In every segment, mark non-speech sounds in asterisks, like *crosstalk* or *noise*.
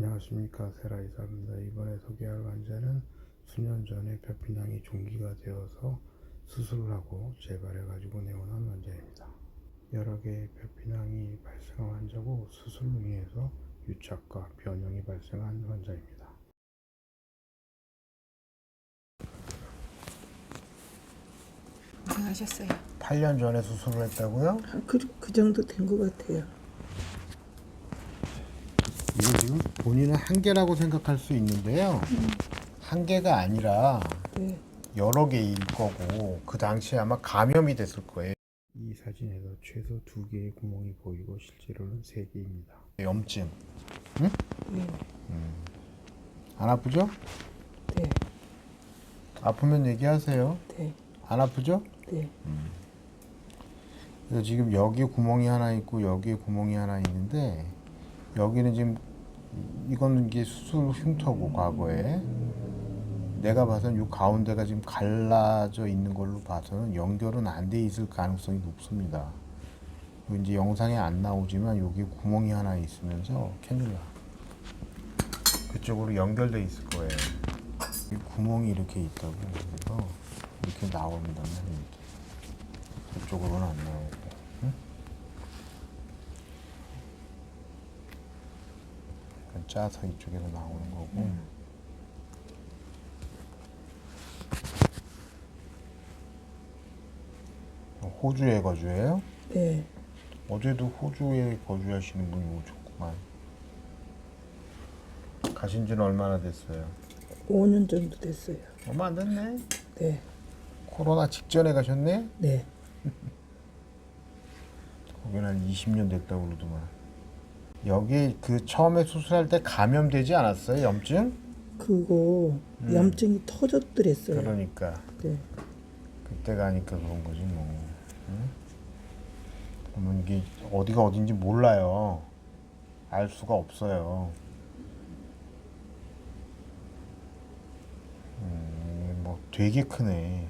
안녕하십니까 세라이사입니다. 이번에 소개할 환자는 수년 전에 벽빈항이 종기가 되어서 수술을 하고 재발해가지고 내원한 환자입니다. 여러 개의 벽빈항이 발생한 환자고 수술로 인해서 유착과 변형이 발생한 환자입니다. 고생하셨어요. 8년 전에 수술을 했다고요? 아, 그, 그 정도 된 것 같아요. 이게 지금 본인은 한계라고 생각할 수 있는데요. 한계가 아니라 네. 여러 개일 거고 그 당시에 아마 감염이 됐을 거예요. 이 사진에서 최소 두 개의 구멍이 보이고 실제로는 세 개입니다. 염증 네. 안 아프죠? 네. 아프면 얘기하세요. 네. 안 아프죠? 네. 그래서 지금 여기에 구멍이 하나 있고 여기에 구멍이 하나 있는데 여기는 지금 이거는 이게 수술 흉터고 과거에 내가 봐서는 이 가운데가 지금 갈라져 있는 걸로 봐서는 연결은 안 돼 있을 가능성이 높습니다. 이제 영상에 안 나오지만 여기 구멍이 하나 있으면서 캐뉼라 그쪽으로 연결돼 있을 거예요. 이 구멍이 이렇게 있다고 그래서 이렇게 나옵니다. 이렇게. 저쪽으로는 안 나오고. 응? 약간 짜서 이쪽에서 나오는 거고. 호주에 거주해요? 네. 어제도 호주에 거주하시는 분이 오셨구만. 가신 지는 얼마나 됐어요? 5년 정도 됐어요. 얼마 안 됐네. 네. 코로나 직전에 가셨네? 네. *laughs* 거기는 한 20년 됐다고 그러더만. 여기 그 처음에 수술할 때 감염되지 않았어요? 염증? 그거 염증이 터졌더랬어요. 그러니까 네. 그때 가니까 그런 거지 뭐. 응? 그러면 이게 어디가 어딘지 몰라요. 알 수가 없어요. 음, 뭐 되게 크네.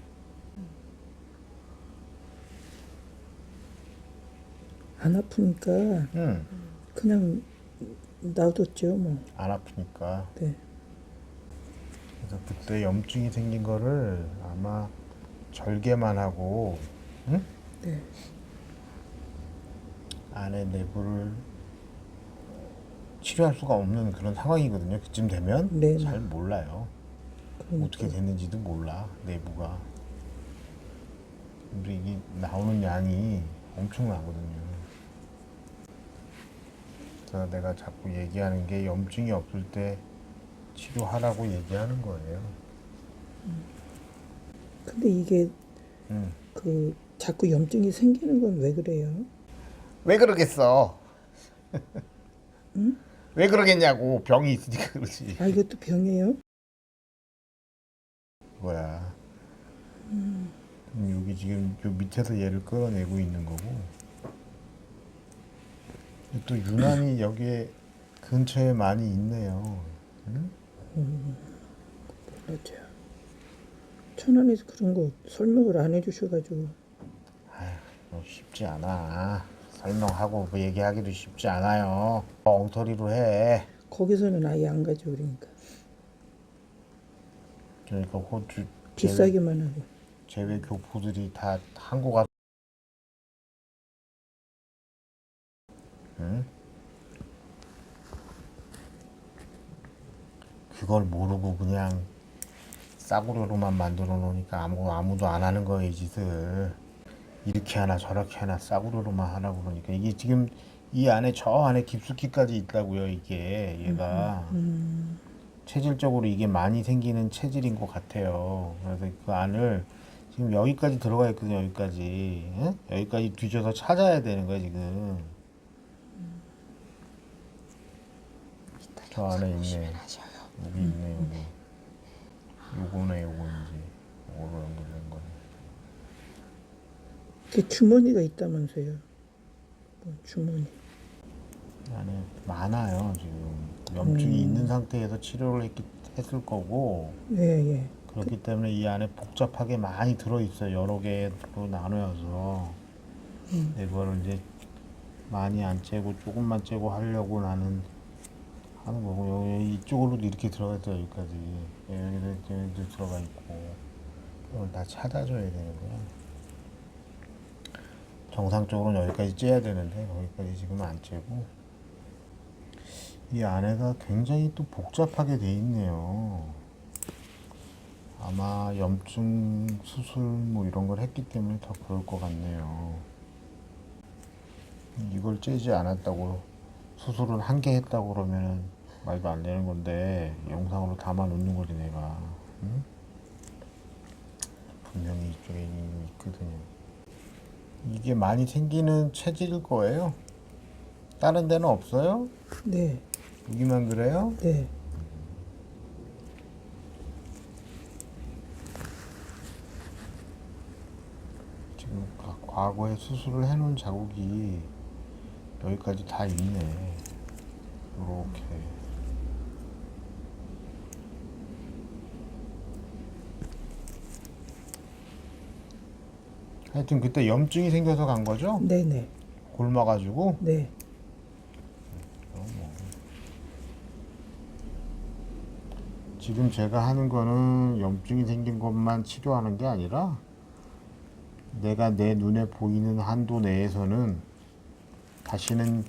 안 아프니까 응. 그냥 놔뒀죠, 뭐. 안 아프니까. 네. 그래서 그때 염증이 생긴 거를 아마 절개만 하고, 응? 네. 안에 내부를 치료할 수가 없는 그런 상황이거든요. 그쯤 되면 네. 잘 몰라요. 그러니까. 어떻게 됐는지도 몰라 내부가. 근데 이게 나오는 양이 엄청나거든요. 그래서 내가 자꾸 얘기하는 게 염증이 없을 때 치료하라고 얘기하는 거예요. 근데 이게 응. 그 자꾸 염증이 생기는 건 왜 그래요? 왜 그러겠어? *laughs* 왜 그러겠냐고 병이 있으니까 그러지. 아, 이것도 병이에요? 거야. 음, 여기 지금 요 밑에서 얘를 끌어내고 있는 거고. 또 유난히 여기에 근처에 많이 있네요. 응? 그렇죠. 천안에서 그런 거 설명을 안 해주셔가지고. 뭐 쉽지 않아. 설명하고 뭐 얘기하기도 쉽지 않아요. 엉터리로 해. 거기서는 아예 안 가죠, 그러니까. 그러니까 호주 제외, 비싸기만 하고. 제외 교포들이 다 한국 와. 응? 그걸 모르고 그냥 싸구려로만 만들어 놓으니까 아무 아무도 안 하는 거예요 이 짓을. 이렇게 하나 저렇게 하나 싸구려로만 하라고 그러니까. 이게 지금 이 안에 저 안에 깊숙이까지 있다고요 이게. 얘가. 체질적으로 이게 많이 생기는 체질인 것 같아요. 그래서 그 안을 지금 여기까지 들어가 있거든요 여기까지. 응? 여기까지 뒤져서 찾아야 되는 거야 지금. 저 안에 있네 여기 있네 여기 요거네 요거인지 요거로 연결된 거네. 그 주머니가 있다면서요. 뭐 주머니. 안에 많아요. 지금 염증이 있는 상태에서 치료를 했기, 했을 거고. 예, 예. 그렇기 때문에 이 안에 복잡하게 많이 들어 있어 요. 여러 개로 나누어서. 이거를 이제 많이 안 째고 조금만 째고 하려고 나는 하는 거고 이쪽으로도 이렇게 들어가 있어 여기까지 예, 여기도 여기도 들어가 있고 이걸 다 찾아줘야 되는 거야. 정상적으로는 여기까지 째야 되는데 거기까지 지금 안 째고 이 안에가 굉장히 또 복잡하게 돼 있네요. 아마 염증 수술 뭐 이런 걸 했기 때문에 더 그럴 것 같네요. 이걸 째지 않았다고 수술을 한 개 했다고 그러면은 말도 안 되는 건데 영상으로 담아 놓는 거지 내가 응? 분명히 이쪽에 있거든요. 이게 많이 생기는 체질일 거예요. 다른 데는 없어요? 네, 여기만 그래요? 네. 지금 과- 과거에 수술을 해놓은 자국이 여기까지 다 있네. 이렇게. 하여튼 그때 염증이 생겨서 간 거죠? 네, 네. 굶어가지고. 네. 지금 제가 하는 거는 염증이 생긴 것만 치료하는 게 아니라 내가 내 눈에 보이는 한도 내에서는 다시는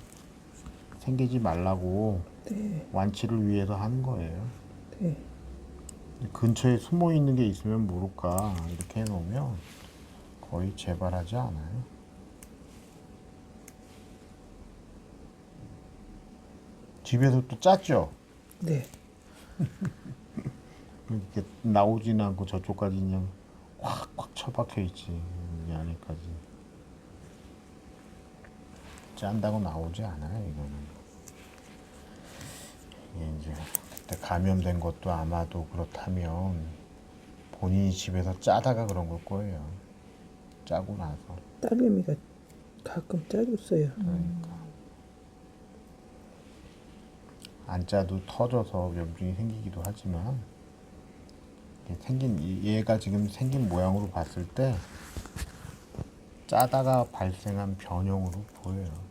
생기지 말라고 네. 완치를 위해서 하는 거예요. 네. 근처에 숨어 있는 게 있으면 모를까 이렇게 해놓으면 거의 재발하지 않아요. 집에서 또 짰죠? 네. *laughs* 이렇게 나오지는 않고 저쪽까지 그냥 확확 처박혀 있지 이 안에까지 짠다고 나오지 않아요 이거는 이게 이제 그때 감염된 것도 아마도 그렇다면 본인이 집에서 짜다가 그런 걸 거예요 짜고 나서 딸내미가 가끔 짜줬어요. 그러니까 안 짜도 터져서 염증이 생기기도 하지만 이게 생긴 이- 얘가 지금 생긴 모양으로 봤을 때 짜다가 발생한 변형으로 보여요?